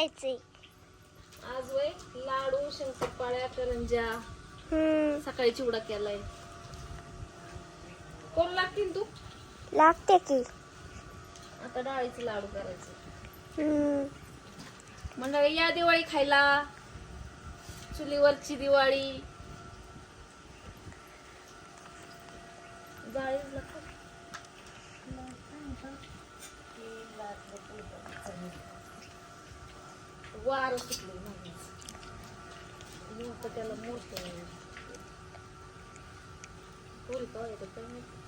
करायचंय. आज वय लाडू शंकरपाळ्या करंजा हम्म. सकाळी चिवडा केलाय. कोण लागतील तू? लागते की. आता डाळीचे लाडू करायचे. हम्म. मंडळी या दिवाळी खायला. चुलीवरची दिवाळी. वारं सुटले मोठं त्याला मोठं पोरी कवा येतात काय माहिती.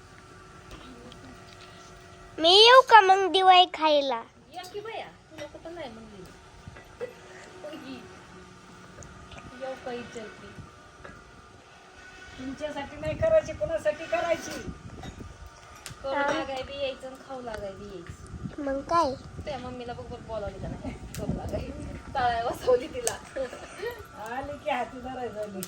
मी येऊ का मग दिवाळी खायला? या की बया तुला कुठं नाही म्हणली पोरगी. येऊ का विचारते तुमच्यासाठी नाही करायची कोणासाठी करायची? करू लागाय बी यायचं आणि खाऊ लागाय बी यायचं. मग काय? त्या मम्मीला बघ बोलावली का नाही? करू लागाय. तळाय बसवली तिला. आली की हाती धरायची झाली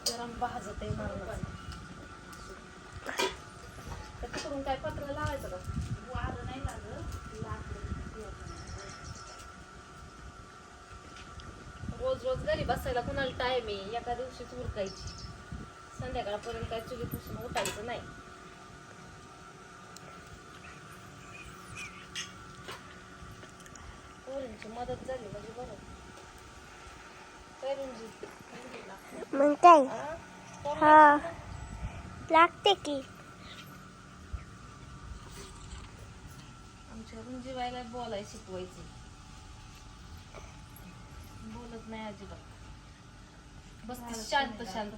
गरम भाजत आहे मारणाचं तर तिकडून काय पत्र लावायचं का? वारं नाही लागत. रोज रोज घरी बसायला कुणाला टाइम आहे? एका दिवशीच उरकायची. संध्याकाळपर्यंत काय चुलीपासून उठायचं नाही. मदत झाली म्हणजे बरं काय रुंजी? मग काय? हा? लागते की? आमच्या रुंजी बायला बोलाय शिकवायची बोलत नाही अजिबात. बस शांत. शांत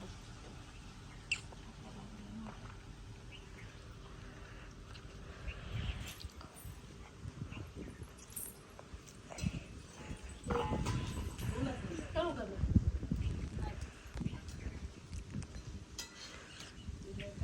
करू का मी? सुधायलाच बरी नाही, झोप पेटीला पण करायचं बाकीचं सगळं आवडलं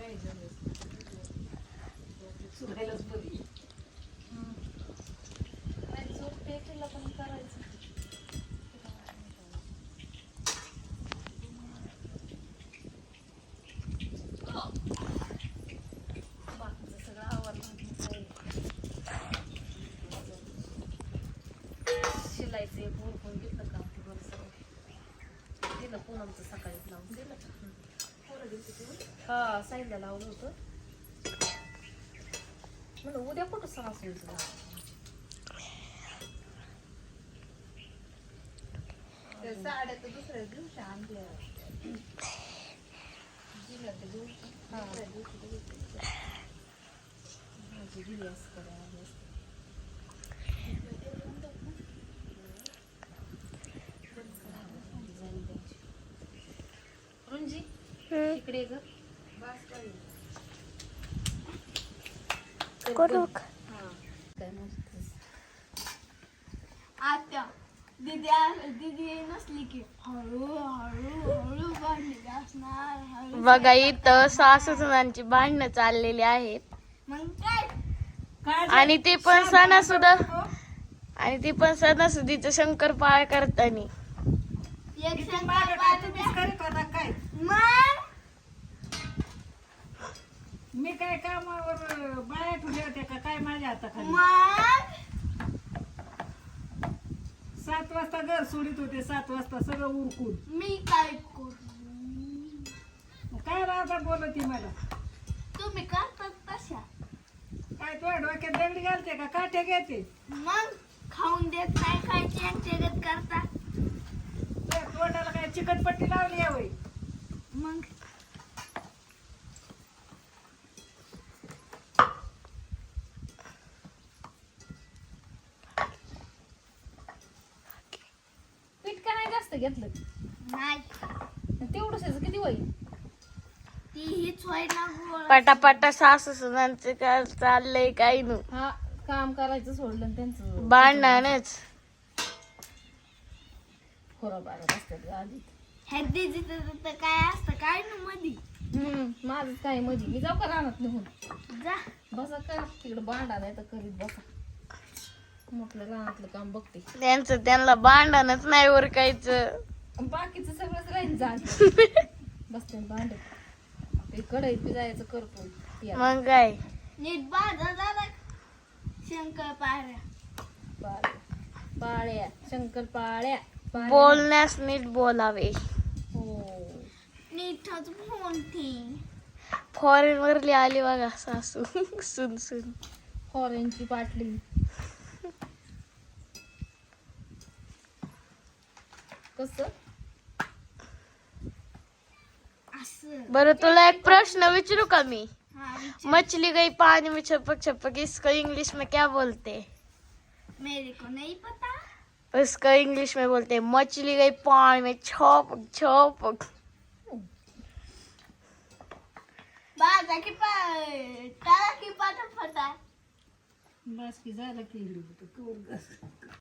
शिलायचं एक उरकून घेतलं का दिलं पूनमचं सकाळी लावून दिलं हा साईडला लावलं होतं. म्हणलं उद्या कुठं लावलं साड्या तर दुसऱ्या दिवशी आणल्या. त्या दिवशी दुसऱ्या दिवशी तर दिली असं करा आली असते. झाली त्यांची. रुंजी हम्म इकडे ग. करू? हा? आता दीदी आ- दीदी नसली की. हळू हळू हळू भांडले असणार हळू बघा इथं सासूसुनांची भांडणं चाललेली आहेत. मग काय? काय आणि ते पण सणासुदा आणि ती पण सणासुदीचं शंकरपाळ करतानी. एक मागे शंकर काय तुम्हीच करीत होता काय? मग? मी काय कामावर बाया ठेवल्या होत्या का? काय माझ्या हाताखाली? मग? सात वाजता घर सोडित होते सात वाजता सगळं उरकून. मी काय करू? मग काय राहता बोलती मला? तुम्ही करतात तशा. काय तुझ्या डोक्यात दगडी घालते का? काठ्या घेते. मग खाऊन देत नाही काय चेंगचेगत करता? तुझ्या तोंडाला काय चिकटपट्टी लावली यावय मग पीठ का नाही जास्त घेतलं. नाही. तेवढंच किती होईल ती हीच व्हायला गोळ पटापटा सासूसुनांचं काय चाललंय काही नु हा काम करायचं सोडलं आणि त्यांचं भांडणच खोरा बारा असतात आधी. ह्या दीदीचं तर काय असतं काय ना मधी. हम्म माझं काय मध्ये मी जाऊ का रानात निघून? जा. बसा का? तिकडे भांडा नाही तर करीत बसा. म्हटलं रानातलं काम बघते. त्यांचं त्यांना भांडणच नाही उरकायचं. बाकीचं सगळंच राहील बसते भांडत ते कढईत बी जायचं करतो. मग काय? नीट बाजा झाला शंकर पाऱ्या पाळ्या. पाळ्या. शंकर पाळ्या. पाळ्या. बोलण्यास नीट बोलावे. हो. नीटच फोनती फॉरेन वरली आली बघा सासू. सुन सुन. फॉरेनची पाटली. कस बरं तुला एक प्रश्न विचारू का मी हाँ मछली गई पानी में छपक छपक इसको इंग्लिश में क्या बोलते मेरे को नहीं पता उसको इंग्लिश में बोलते मछली गई पानी में छपक छपक बाजा की तारा की पाटा फटा बस की झालं की